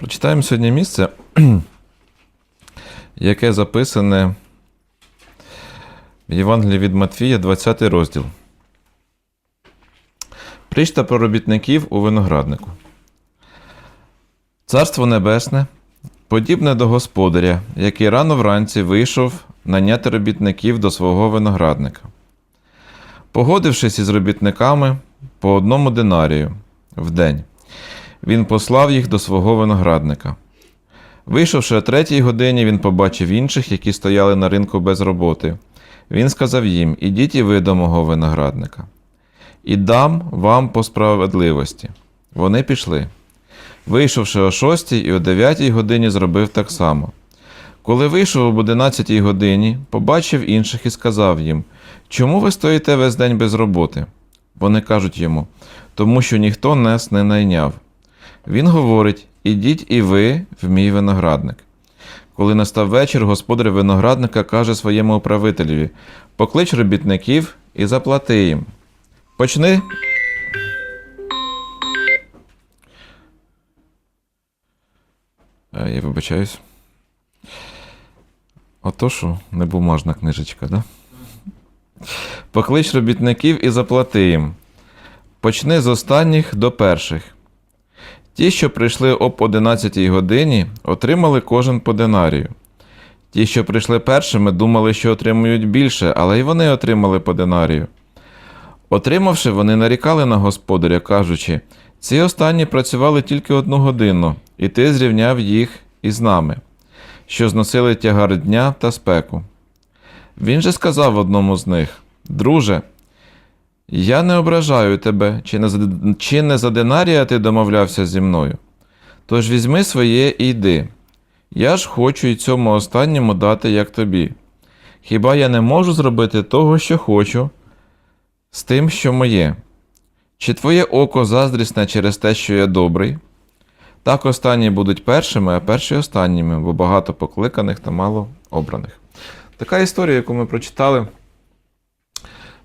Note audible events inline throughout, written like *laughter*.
Прочитаємо сьогодні місце, *clears throat* яке записане в Євангелії від Матфія, 20 розділ. Причта про робітників у винограднику. Царство Небесне, подібне до господаря, який рано вранці вийшов наняти робітників до свого виноградника. Погодившись із робітниками по одному динарію в день, він послав їх до свого виноградника. Вийшовши о третій годині, він побачив інших, які стояли на ринку без роботи. Він сказав їм: Ідіть і ви до мого виноградника, і дам вам по справедливості. Вони пішли. Вийшовши о шостій і о дев'ятій годині, зробив так само. Коли вийшов об одинадцятій годині, побачив інших і сказав їм: Чому ви стоїте весь день без роботи? Вони кажуть йому, тому що ніхто нас не найняв. Він говорить: Ідіть і ви в мій виноградник. Коли настав вечір, господар виноградника каже своєму управителеві: Поклич робітників і заплати їм. Почни. Е, Я вибачаюсь. Ото що, небумажна книжечка, да? Поклич робітників і заплати їм. Почни з останніх до перших. Ті, що прийшли об 11 годині, отримали кожен по динарію. Ті, що прийшли першими, думали, що отримують більше, але й вони отримали по динарію. Отримавши, вони нарікали на господаря, кажучи: ці останні працювали тільки одну годину, і ти зрівняв їх із нами, що зносили тягар дня та спеку. Він же сказав одному з них: Друже, я не ображаю тебе, чи не за, чи не за динарія ти домовлявся зі мною. Тож візьми своє і йди. Я ж хочу й цьому останньому дати, як тобі. Хіба я не можу зробити того, що хочу, з тим, що моє? Чи твоє око заздрісне через те, що я добрий? Так останні будуть першими, а перші останніми, бо багато покликаних та мало обраних. Така історія, яку ми прочитали.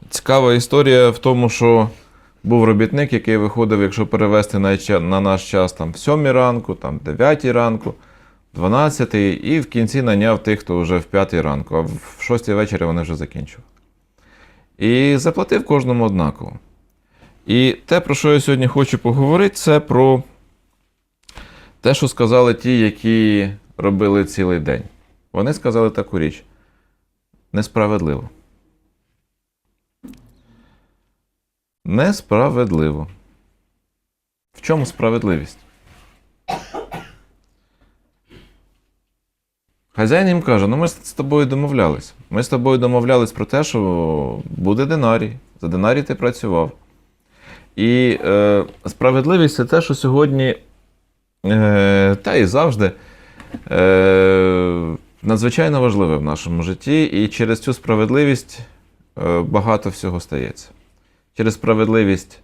Цікава історія в тому, що був робітник, який виходив, якщо перевести на, на наш час там, в 7 ранку, там, 9 ранку, 12 і в кінці наняв тих, хто вже в 5 ранку, а в 6 вечора вони вже закінчували. І заплатив кожному однаково. І те, про що я сьогодні хочу поговорити, це про те, що сказали ті, які робили цілий день. Вони сказали таку річ: несправедливо. Несправедливо. В чому справедливість? Хазяїн їм каже: ну ми з тобою домовлялись. Ми з тобою домовлялись про те, що буде динарій. За динарій ти працював. І е, справедливість це те, що сьогодні, е, та і завжди, е, надзвичайно важливе в нашому житті, і через цю справедливість е, багато всього стається. Через справедливість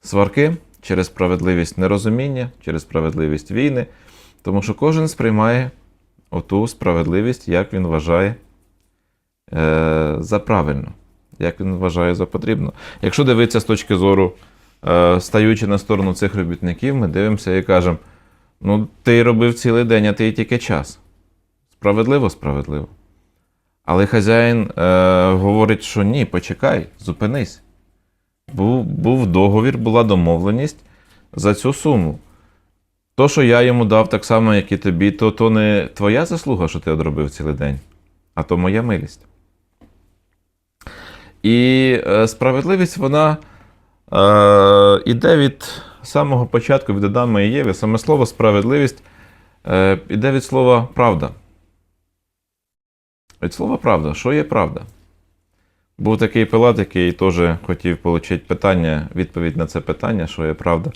сварки, через справедливість нерозуміння, через справедливість війни, тому що кожен сприймає оту справедливість, як він вважає е, за правильно, як він вважає за потрібно. Якщо дивитися з точки зору, е, стаючи на сторону цих робітників, ми дивимося і кажемо: ну, ти робив цілий день, а ти тільки час. Справедливо, справедливо. Але хазяїн е, говорить, що ні, почекай, зупинись. Був, був договір, була домовленість за цю суму. То, що я йому дав так само, як і тобі, то, то не твоя заслуга, що ти одробив цілий день, а то моя милість. І е, справедливість, вона е, іде від самого початку, від Адама і Єви. Саме слово справедливість е, іде від слова правда. Від слова правда. Що є правда? Був такий пилат, який теж хотів отримати питання, відповідь на це питання, що є правда.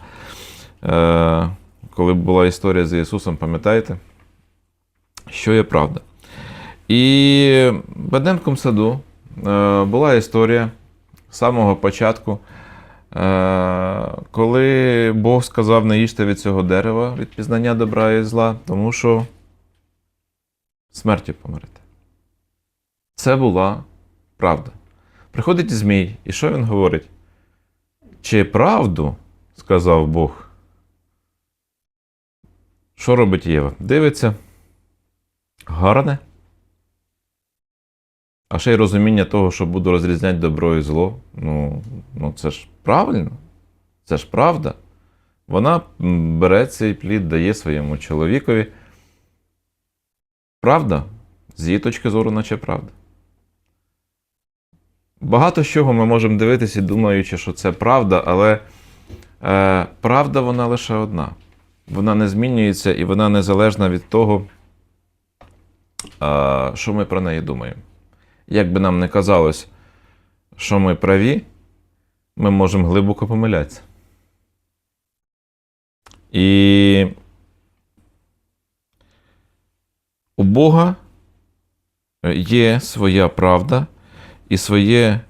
Е, коли була історія з Ісусом, пам'ятаєте, що є правда. І в Едемському саду е, була історія з самого початку, е, коли Бог сказав, не їжте від цього дерева, від пізнання добра і зла, тому що смертю помрете. Це була правда. Приходить Змій, і що він говорить? Чи правду сказав Бог? Що робить Єва? Дивиться. Гарне. А ще й розуміння того, що буду розрізняти добро і зло. Ну, ну це ж правильно. Це ж правда. Вона бере цей плід, дає своєму чоловікові. Правда? З її точки зору, наче правда. Багато з чого ми можемо дивитися, думаючи, що це правда, але е, правда вона лише одна. Вона не змінюється і вона незалежна від того, е, що ми про неї думаємо. Як би нам не казалось, що ми праві, ми можемо глибоко помилятися. І у Бога є своя правда і своє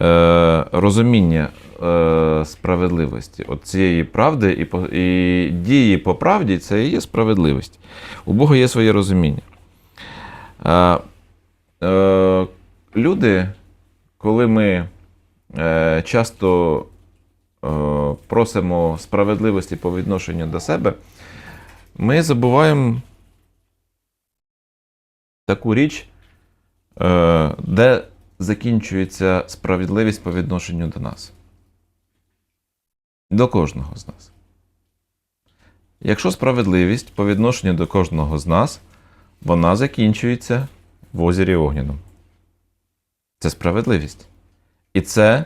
е, розуміння е, справедливості. От цієї правди і, по- і дії по правді це і є справедливість. У Бога є своє розуміння. Е, е, люди, коли ми е, часто е, просимо справедливості по відношенню до себе, ми забуваємо таку річ, е, де закінчується справедливість по відношенню до нас. До кожного з нас. Якщо справедливість по відношенню до кожного з нас, вона закінчується в озері Огняному. Це справедливість. І це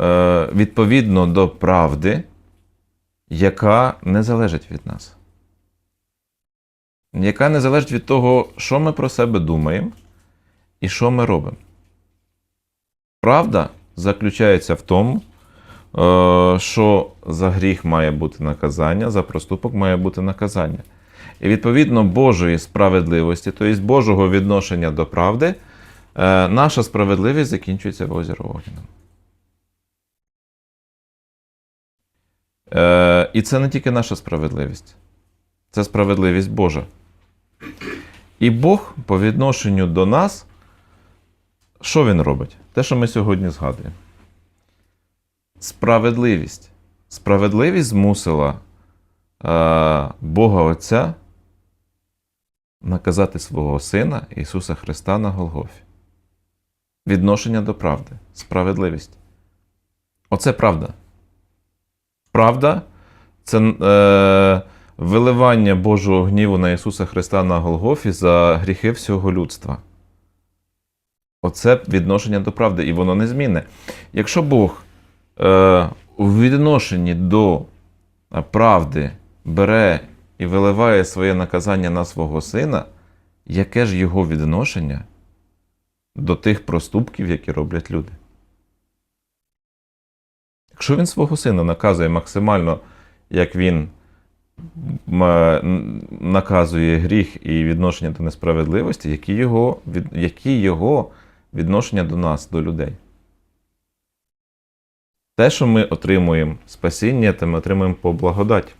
е, відповідно до правди, яка не залежить від нас. Яка не залежить від того, що ми про себе думаємо і що ми робимо. Правда заключається в тому, е, що за гріх має бути наказання, за проступок має бути наказання. І відповідно Божої справедливості, тобто Божого відношення до правди, е, наша справедливість закінчується в озері Огняному. Е, І це не тільки наша справедливість, це справедливість Божа. І Бог по відношенню до нас, що він робить? Те, що ми сьогодні згадуємо. Справедливість. Справедливість змусила е, Бога Отця наказати свого Сина Ісуса Христа на Голгофі. Відношення до правди. Справедливість. Оце правда. Правда це е, виливання Божого гніву на Ісуса Христа на Голгофі за гріхи всього людства. Оце відношення до правди, і воно не змінне. Якщо Бог е, у відношенні до е, правди бере і виливає своє наказання на свого сина, яке ж його відношення до тих проступків, які роблять люди? Якщо він свого сина наказує максимально, як він м, наказує гріх і відношення до несправедливості, які його, які його відношення до нас, до людей? Те, що ми отримуємо спасіння, те ми отримуємо по благодаті.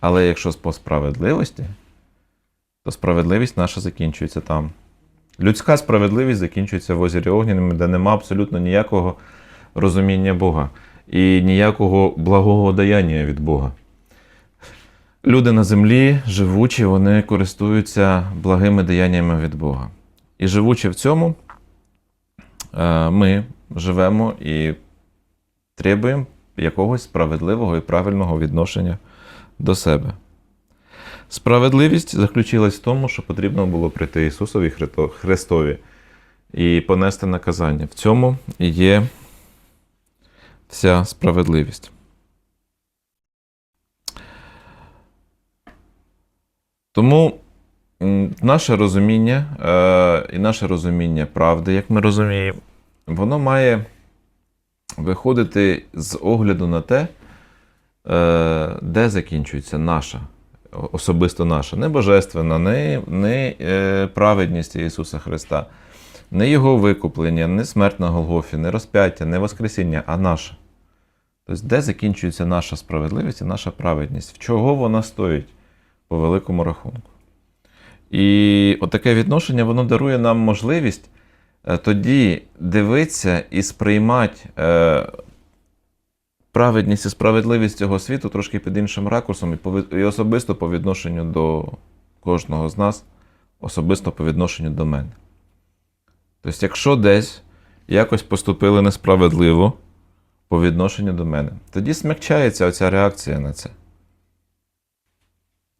Але якщо по справедливості, то справедливість наша закінчується там. Людська справедливість закінчується в озері Огняному, де нема абсолютно ніякого розуміння Бога і ніякого благого даяння від Бога. Люди на землі, живучі, вони користуються благими деяннями від Бога. І живучи в цьому, ми живемо і требуємо якогось справедливого і правильного відношення до себе. Справедливість заключилась в тому, що потрібно було прийти Ісусові Христові і понести наказання. В цьому є вся справедливість. Тому наше розуміння е, і наше розуміння правди, як ми розуміємо, воно має виходити з огляду на те, е, де закінчується наша, особисто наша, не божественна, не, не е, праведність Ісуса Христа, не Його викуплення, не смерть на Голгофі, не розп'яття, не Воскресіння, а наша. Тобто, де закінчується наша справедливість і наша праведність? В чого вона стоїть по великому рахунку? І отаке відношення воно дарує нам можливість тоді дивитися і сприймати е, праведність і справедливість цього світу трошки під іншим ракурсом і, особисто по відношенню до кожного з нас, особисто по відношенню до мене. Тобто, якщо десь якось поступили несправедливо по відношенню до мене, тоді смягчається оця реакція на це.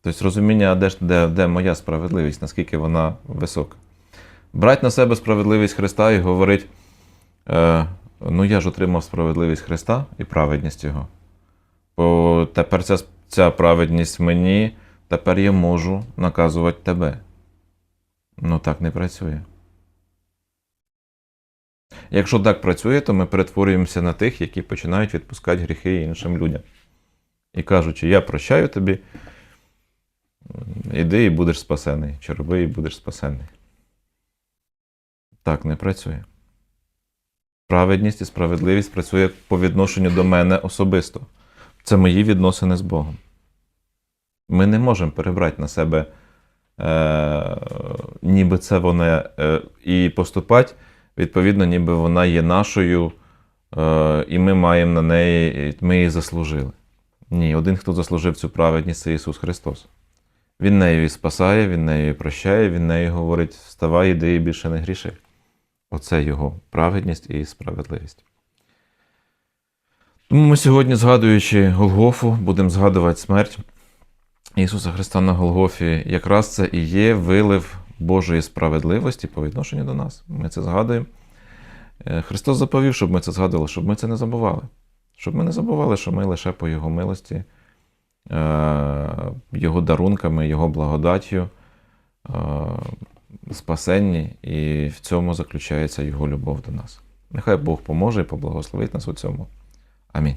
Тобто розуміння, де, де моя справедливість, наскільки вона висока. Брать на себе справедливість Христа і говорить, е, ну я ж отримав справедливість Христа і праведність Його. Бо тепер ця, ця праведність мені, тепер я можу наказувати тебе. Ну так не працює. Якщо так працює, то ми перетворюємося на тих, які починають відпускати гріхи іншим людям. І кажучи, я прощаю тобі, іди і будеш спасений, чи роби і будеш спасений. Так не працює. Праведність і справедливість працює по відношенню до мене особисто. Це мої відносини з Богом. Ми не можемо перебрати на себе, е, ніби це вона, е, і поступати, відповідно, ніби вона є нашою, е, і ми маємо на неї, ми її заслужили. Ні, один, хто заслужив цю праведність, це Ісус Христос. Він нею і спасає, Він нею і прощає, Він нею говорить: вставай, іди і більше не гріши. Оце його праведність і справедливість. Тому ми сьогодні, згадуючи Голгофу, будемо згадувати смерть Ісуса Христа на Голгофі. Якраз це і є вилив Божої справедливості по відношенню до нас. Ми це згадуємо. Е, Христос заповів, щоб ми це згадували, щоб ми це не забували. Щоб ми не забували, що ми лише по Його милості, е, Його дарунками, Його благодаттю е, спасенні, і в цьому заключається Його любов до нас. Нехай Бог поможе і поблагословить нас у цьому. Амінь.